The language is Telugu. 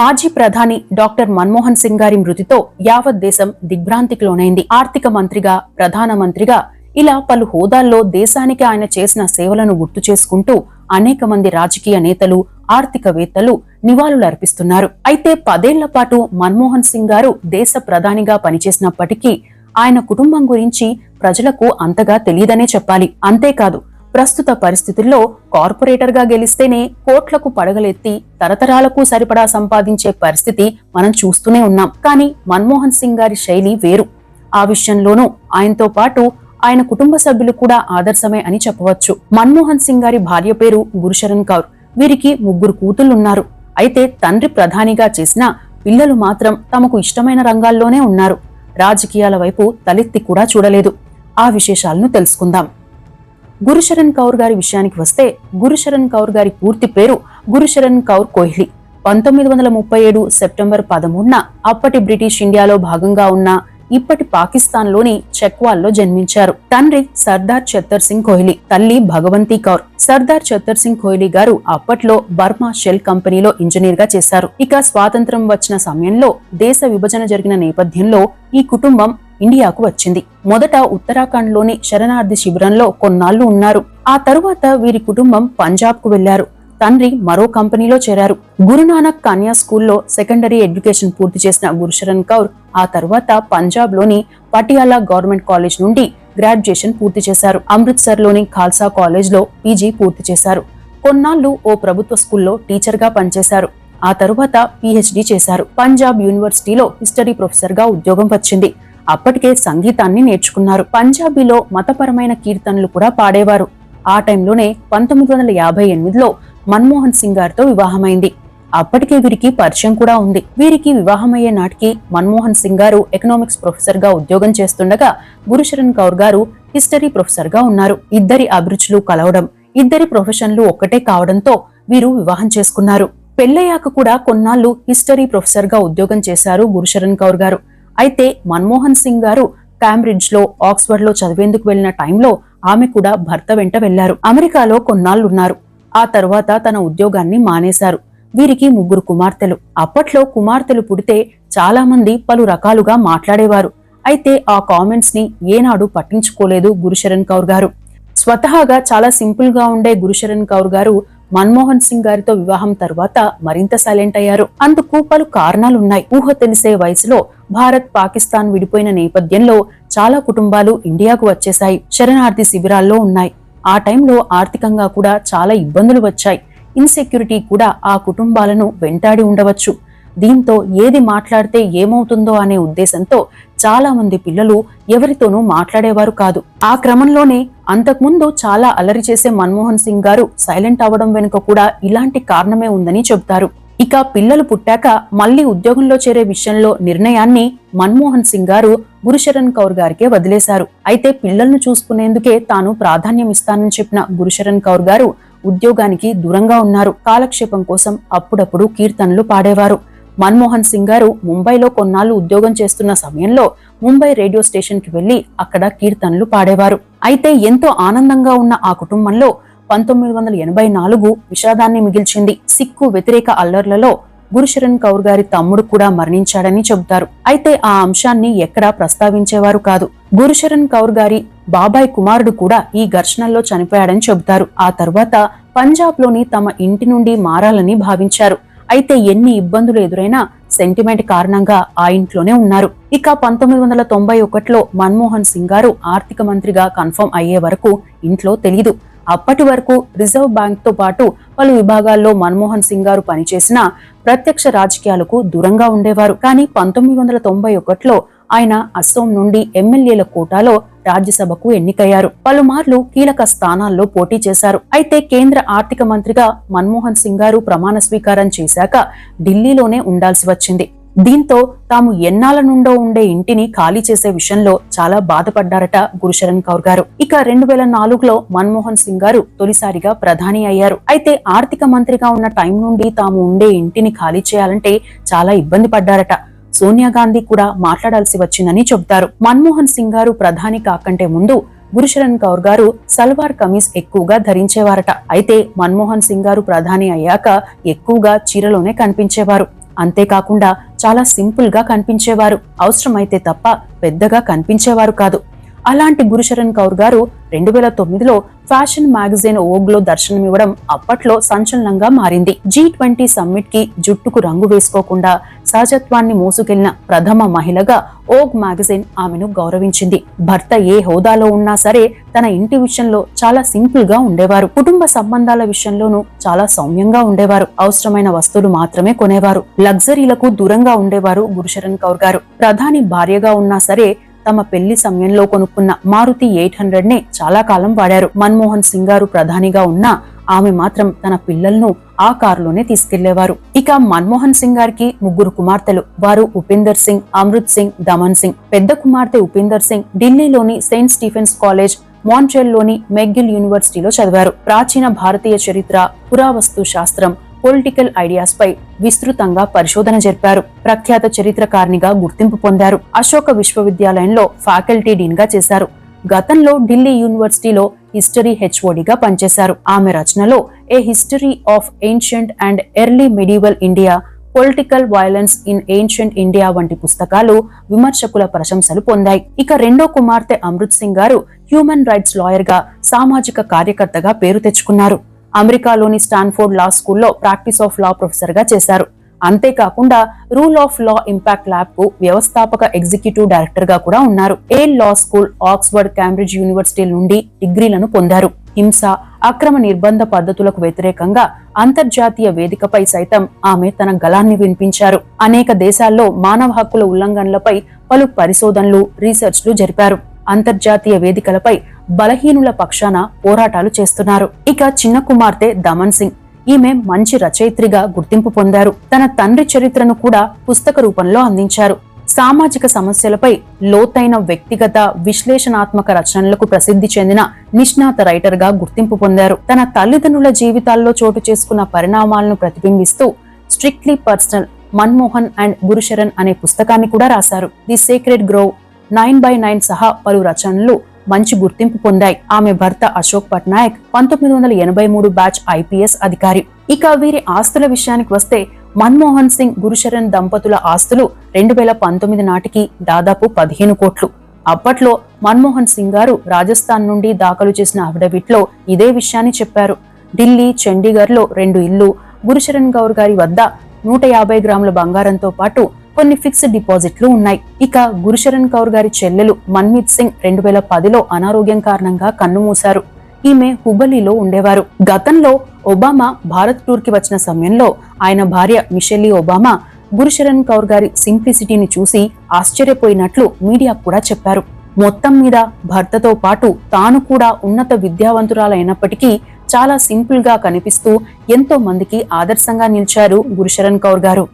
మాజీ ప్రధాని డాక్టర్ మన్మోహన్ సింగ్ గారి మృతితో యావత్ దేశం దిగ్భ్రాంతికి లోనైంది. ఆర్థిక మంత్రిగా ప్రధాన మంత్రిగా ఇలా పలు హోదాల్లో దేశానికి ఆయన చేసిన సేవలను గుర్తు చేసుకుంటూ అనేక మంది రాజకీయ నేతలు ఆర్థికవేత్తలు నివాళులర్పిస్తున్నారు అయితే పదేళ్ళ పాటు మన్మోహన్ సింగ్ గారు దేశ ప్రధానిగా పనిచేసినప్పటికీ ఆయన కుటుంబం గురించి ప్రజలకు అంతగా తెలియదనే చెప్పాలి. అంతేకాదు ప్రస్తుత పరిస్థితుల్లో కార్పొరేటర్గా గెలిస్తేనే కోట్లకు పడగలెత్తి తరతరాలకు సరిపడా సంపాదించే పరిస్థితి మనం చూస్తూనే ఉన్నాం. కానీ మన్మోహన్ సింగ్ గారి శైలి వేరు. ఆ విషయంలోనూ ఆయనతో పాటు ఆయన కుటుంబ సభ్యులు కూడా ఆదర్శమే అని చెప్పవచ్చు. మన్మోహన్ సింగ్ గారి భార్య పేరు గురుశరణ్ కౌర్. వీరికి ముగ్గురు కూతుళ్ళున్నారు అయితే తండ్రి ప్రధానిగా చేసిన పిల్లలు మాత్రం తమకు ఇష్టమైన రంగాల్లోనే ఉన్నారు. రాజకీయాల వైపు తలెత్తి కూడా చూడలేదు. ఆ విశేషాలను తెలుసుకుందాం. గురుశరణ్ కౌర్ గారి విషయానికి వస్తే గురుశరణ్ కౌర్ గారి పూర్తి పేరు గురుశరణ్ కౌర్ కోహ్లీ. పంతొమ్మిది వందల ముప్పై ఏడు సెప్టెంబర్ పదమూడున అప్పటి బ్రిటిష్ ఇండియాలో భాగంగా ఉన్న ఇప్పటి పాకిస్తాన్లోని చెక్వాల్లో జన్మించారు. తండ్రి సర్దార్ చత్తర్ సింగ్ కోహ్లీ తల్లి భగవంతి కౌర్. సర్దార్ చత్తర్ సింగ్ కోహ్లీ గారు అప్పట్లో బర్మా షెల్ కంపెనీలో ఇంజనీర్గా చేశారు. ఇక స్వాతంత్రం వచ్చిన సమయంలో దేశ విభజన జరిగిన నేపథ్యంలో ఈ కుటుంబం ఇండియాకు వచ్చింది. మొదట ఉత్తరాఖండ్లోని శరణార్థి శిబిరంలో కొన్నాళ్ళు ఉన్నారు. ఆ తరువాత వీరి కుటుంబం పంజాబ్కు వెళ్ళారు తండ్రి మరో కంపెనీలో చేరారు. గురునానక్ కన్యా స్కూల్లో సెకండరీ ఎడ్యుకేషన్ పూర్తి చేసిన గురుశరణ్ కౌర్ ఆ తర్వాత పంజాబ్లోని పటియాలా గవర్నమెంట్ కాలేజ్ నుండి గ్రాడ్యుయేషన్ పూర్తి చేశారు. అమృత్సర్లోని ఖాల్సా కాలేజ్లో పీజీ పూర్తి చేశారు. కొన్నాళ్ళు ఓ ప్రభుత్వ స్కూల్లో టీచర్గా పనిచేశారు. ఆ తరువాత పీహెచ్డీ చేశారు. పంజాబ్ యూనివర్సిటీలో హిస్టరీ ప్రొఫెసర్గా ఉద్యోగం వచ్చింది. అప్పటికే సంగీతాన్ని నేర్చుకున్నారు. పంజాబీలో మతపరమైన కీర్తనలు కూడా పాడేవారు. ఆ టైంలోనే పంతొమ్మిది వందల యాభై ఎనిమిదిలో మన్మోహన్ సింగ్ గారితో వివాహమైంది. అప్పటికే వీరికి పరిచయం కూడా ఉంది. వీరికి వివాహమయ్యే నాటికి మన్మోహన్ సింగ్ గారు ఎకనామిక్స్ ప్రొఫెసర్గా ఉద్యోగం చేస్తుండగా గురుశరణ్ కౌర్ గారు హిస్టరీ ప్రొఫెసర్గా ఉన్నారు. ఇద్దరి అభిరుచులు కలవడం ఇద్దరి ప్రొఫెషన్లు ఒక్కటే కావడంతో వీరు వివాహం చేసుకున్నారు. పెళ్ళయ్యాక కూడా కొన్నాళ్ళు హిస్టరీ ప్రొఫెసర్గా ఉద్యోగం చేశారు గురుశరణ్ కౌర్ గారు. అయితే మన్మోహన్ సింగ్ గారు క్యాంబ్రిడ్జ్లో లో ఆక్స్ఫర్డ్లో చదివేందుకు వెళ్ళిన టైంలో ఆమె కూడా భర్త వెంట వెళ్ళారు అమెరికాలో కొన్నాళ్ళున్నారు ఆ తర్వాత తన ఉద్యోగాన్ని మానేశారు. వీరికి ముగ్గురు కుమార్తెలు. అప్పట్లో కుమార్తెలు పుడితే చాలా మంది పలు రకాలుగా మాట్లాడేవారు. అయితే ఆ కామెంట్స్ని ఏనాడు పట్టించుకోలేదు గురుశరణ్ కౌర్ గారు. స్వతహాగా చాలా సింపుల్గా ఉండే గురుశరణ్ కౌర్ గారు మన్మోహన్ సింగ్ గారితో వివాహం తర్వాత మరింత సైలెంట్ అయ్యారు. అందుకు పలు కారణాలున్నాయి. ఊహ తెలిసే వయసులో భారత్ పాకిస్తాన్ విడిపోయిన నేపథ్యంలో చాలా కుటుంబాలు ఇండియాకు వచ్చేశాయి. శరణార్థి శిబిరాల్లో ఉన్నాయి. ఆ టైంలో ఆర్థికంగా కూడా చాలా ఇబ్బందులు వచ్చాయి. ఇన్సెక్యూరిటీ కూడా ఆ కుటుంబాలను వెంటాడి ఉండవచ్చు. దీంతో ఏది మాట్లాడితే ఏమవుతుందో అనే ఉద్దేశంతో చాలా మంది పిల్లలు ఎవరితోనూ మాట్లాడేవారు కాదు. ఆ క్రమంలోనే అంతకుముందు చాలా అలరి చేసే మన్మోహన్ సింగ్ గారు సైలెంట్ అవ్వడం వెనుక కూడా ఇలాంటి కారణమే ఉందని చెబుతారు. ఇక పిల్లలు పుట్టాక మళ్ళీ ఉద్యోగంలో చేరే విషయంలో నిర్ణయాన్ని మన్మోహన్ సింగ్ గారు గురుశరణ్ కౌర్ గారికే వదిలేశారు. అయితే పిల్లలను చూసుకునేందుకే తాను ప్రాధాన్యం ఇస్తానని చెప్పిన గురుశరణ్ కౌర్ గారు ఉద్యోగానికి దూరంగా ఉన్నారు. కాలక్షేపం కోసం అప్పుడప్పుడు కీర్తనలు పాడేవారు. మన్మోహన్ సింగ్ గారు ముంబైలో కొన్నాళ్ళు ఉద్యోగం చేస్తున్న సమయంలో ముంబై రేడియో స్టేషన్కి వెళ్ళి అక్కడ కీర్తనలు పాడేవారు. అయితే ఎంతో ఆనందంగా ఉన్న ఆ కుటుంబంలో పంతొమ్మిది వందల ఎనభై నాలుగు విషాదాన్ని మిగిల్చింది. సిక్కు వ్యతిరేక అల్లర్లలో గురుశరణ్ కౌర్ గారి తమ్ముడు కూడా మరణించాడని చెబుతారు. అయితే ఆ అంశాన్ని ఎక్కడా ప్రస్తావించేవారు కాదు. గురుశరణ్ కౌర్ గారి బాబాయ్ కుమారుడు కూడా ఈ ఘర్షణల్లో చనిపోయాడని చెబుతారు. ఆ తర్వాత పంజాబ్లోని తమ ఇంటి నుండి మారాలని భావించారు. అయితే ఎన్ని ఇబ్బందులు ఎదురైనా సెంటిమెంట్ కారణంగా ఆ ఇంట్లోనే ఉన్నారు. ఇక పంతొమ్మిది వందల తొంభై ఒకటిలో మన్మోహన్ సింగ్ గారు ఆర్థిక మంత్రిగా కన్ఫర్మ్ అయ్యే వరకు ఇంట్లో తెలీదు. అప్పటి వరకు రిజర్వ్ బ్యాంక్తో పాటు పలు విభాగాల్లో మన్మోహన్ సింగ్ గారు పనిచేసిన ప్రత్యక్ష రాజకీయాలకు దూరంగా ఉండేవారు. కానీ పంతొమ్మిది వందల తొంభై ఒకటిలో ఆయన అస్సోం నుండి ఎమ్మెల్యేల కోటాలో రాజ్యసభకు ఎన్నికయ్యారు. పలుమార్లు కీలక స్థానాల్లో పోటీ చేశారు. అయితే కేంద్ర ఆర్థిక మంత్రిగా మన్మోహన్ సింగ్ గారు ప్రమాణ స్వీకారం చేశాక ఢిల్లీలోనే ఉండాల్సి వచ్చింది. దీంతో తాము ఎన్నాల నుండో ఉండే ఇంటిని ఖాళీ చేసే విషయంలో చాలా బాధపడ్డారట గురుశరణ్ కౌర్ గారు. ఇక రెండు వేల నాలుగులో మన్మోహన్ సింగ్ గారు తొలిసారిగా ప్రధాని అయ్యారు. అయితే ఆర్థిక మంత్రిగా ఉన్న టైం నుండి తాము ఉండే ఇంటిని ఖాళీ చేయాలంటే చాలా ఇబ్బంది పడ్డారట. సోనియా గాంధీ కూడా మాట్లాడాల్సి వచ్చిందని చెబుతారు. మన్మోహన్ సింగ్ గారు ప్రధాని కాకంటే ముందు గురుశరణ్ కౌర్ గారు సల్వార్ కమీజ్ ఎక్కువగా ధరించేవారట. అయితే మన్మోహన్ సింగ్ గారు ప్రధాని అయ్యాక ఎక్కువగా చీరలోనే కనిపించేవారు. అంతేకాకుండా చాలా సింపుల్గా కనిపించేవారు. అవసరమైతే తప్ప పెద్దగా కనిపించేవారు కాదు. అలాంటి గురుశరణ్ కౌర్ గారు రెండు వేల తొమ్మిదిలో ఫ్యాషన్ మ్యాగజైన్ ఓగ్లో దర్శనమివ్వడం అప్పట్లో సంచలనంగా మారింది. జీ ట్వంటీ సమ్మిట్కి జుట్టుకు రంగు వేసుకోకుండా సహజత్వాన్ని మోసుకెళ్ళిన ప్రథమ మహిళగా ఓగ్ మ్యాగజైన్ ఆమెను గౌరవించింది. భర్త ఏ హోదాలో ఉన్నా సరే తన ఇంటి విషయంలో చాలా సింపుల్గా ఉండేవారు. కుటుంబ సంబంధాల విషయంలోనూ చాలా సౌమ్యంగా ఉండేవారు. అవసరమైన వస్తువులు మాత్రమే కొనేవారు. లగ్జరీలకు దూరంగా ఉండేవారు గురుశరణ్ కౌర్ గారు. ప్రధాని భార్యగా ఉన్నా సరే తమ పెళ్ళి సమయంలో కొనుక్కున్న మారుతి ఎయిట్ హండ్రెడ్ నే చాలా కాలం వాడారు. మన్మోహన్ సింగ్ గారు ప్రధానిగా ఉన్నా ఆమె మాత్రం తన పిల్లలను ఆ కారులోనే తీసుకెళ్ళేవారు. ఇక మన్మోహన్ సింగ్ గారికి ముగ్గురు కుమార్తెలు. వారు ఉపేందర్ సింగ్ అమృత్ సింగ్ దమన్ సింగ్. పెద్ద కుమార్తె ఉపేందర్ సింగ్ ఢిల్లీలోని సెయింట్ స్టీఫెన్స్ కాలేజ్ మాన్చెల్లోని మెగ్గిల్ యూనివర్సిటీలో చదివారు. ప్రాచీన భారతీయ చరిత్ర పురావస్తు శాస్త్రం పొలిటికల్ ఐడియాస్ పై విస్తృతంగా పరిశోధన జరిపారు. ప్రఖ్యాత చరిత్రకారినిగా గుర్తింపు పొందారు. అశోక విశ్వవిద్యాలయంలో ఫ్యాకల్టీ డీన్గా చేశారు. గతంలో ఢిల్లీ యూనివర్సిటీలో హిస్టరీ హెచ్ఓడిగా పనిచేశారు. ఆమె రచనలో a history of ancient and early medieval India political violence in ancient India వంటి పుస్తకాలు విమర్శకుల ప్రశంసలు పొందాయి. ఇక రెండో కుమార్తె అమృత్ సింగ్ గారు హ్యూమన్ రైట్స్ లాయర్గా సామాజిక కార్యకర్తగా పేరు తెచ్చుకున్నారు. అమెరికాలోని స్టాన్ఫోర్డ్ లా స్కూల్లో ప్రాక్టీస్ ఆఫ్ లా ప్రొఫెసర్గా చేశారు. అంతేకాకుండా రూల్ ఆఫ్ లా ఇంపాక్ట్ ల్యాబ్కు వ్యవస్థాపక ఎగ్జిక్యూటివ్ డైరెక్టర్గా కూడా ఉన్నారు. Yale law school Oxford Cambridge university నుండి డిగ్రీలను పొందారు? హింస అక్రమ నిర్బంధ పద్ధతులకు వ్యతిరేకంగా అంతర్జాతీయ వేదికపై సైతం ఆమె తన గలాన్ని వినిపించారు. అనేక దేశాల్లో మానవ హక్కుల ఉల్లంఘనలపై పలు పరిశోధనలు రీసెర్చ్లు జరిపారు. అంతర్జాతీయ వేదికలపై బలహీనుల పక్షాన పోరాటాలు చేస్తున్నారు. ఇక చిన్న కుమార్తె దమన్ సింగ్. ఈమె మంచి రచయిత్రిగా గుర్తింపు పొందారు. తన తండ్రి చరిత్రను కూడా పుస్తక రూపంలో అందించారు. సామాజిక సమస్యలపై లోతైన వ్యక్తిగత విశ్లేషణాత్మక రచనలకు ప్రసిద్ధి చెందిన నిష్ణాత రైటర్గా గుర్తింపు పొందారు. తన తల్లిదండ్రుల జీవితాల్లో చోటు చేసుకున్న పరిణామాలను ప్రతిబింబిస్తూ strictly personal Manmohan and Gursharan అనే పుస్తకాన్ని కూడా రాశారు. The secret grove nine by nine సహా పలు రచనలు మంచి గుర్తింపు పొందాయి. ఆమె భర్త అశోక్ పట్నాయక్ పంతొమ్మిది వందల ఎనభై మూడు బ్యాచ్ ఐపీఎస్ అధికారి. ఇక వీరి ఆస్తుల విషయానికి వస్తే మన్మోహన్ సింగ్ గురుశరణ్ దంపతుల ఆస్తులు రెండు వేల పంతొమ్మిది నాటికి దాదాపు పదిహేను కోట్లు. అప్పట్లో మన్మోహన్ సింగ్ గారు రాజస్థాన్ నుండి దాఖలు చేసిన అఫిడవిట్లో ఇదే విషయాన్ని చెప్పారు. ఢిల్లీ చండీగఢ్లో రెండు ఇల్లు గురుశరణ్ గౌర్ గారి వద్ద నూట యాభై గ్రాముల బంగారంతో పాటు కొన్ని ఫిక్స్డ్ డిపాజిట్లు ఉన్నాయి. ఇక గురుశరణ్ కౌర్ గారి చెల్లెలు మన్మీత్ సింగ్ రెండు వేల పదిలో అనారోగ్యం కారణంగా కన్నుమూశారు ఈమె హుబలీలో ఉండేవారు. గతంలో ఒబామా భారత్ టూర్కి వచ్చిన సమయంలో ఆయన భార్య మిషెల్లీ ఒబామా గురుశరణ్ కౌర్ గారి సింప్లిసిటీని చూసి ఆశ్చర్యపోయినట్లు మీడియా కూడా చెప్పారు. మొత్తం మీద భర్తతో పాటు తాను కూడా ఉన్నత విద్యావంతురాలైనప్పటికీ చాలా సింపుల్గా కనిపిస్తూ ఎంతో మందికి ఆదర్శంగా నిలిచారు గురుశరణ్ కౌర్ గారు.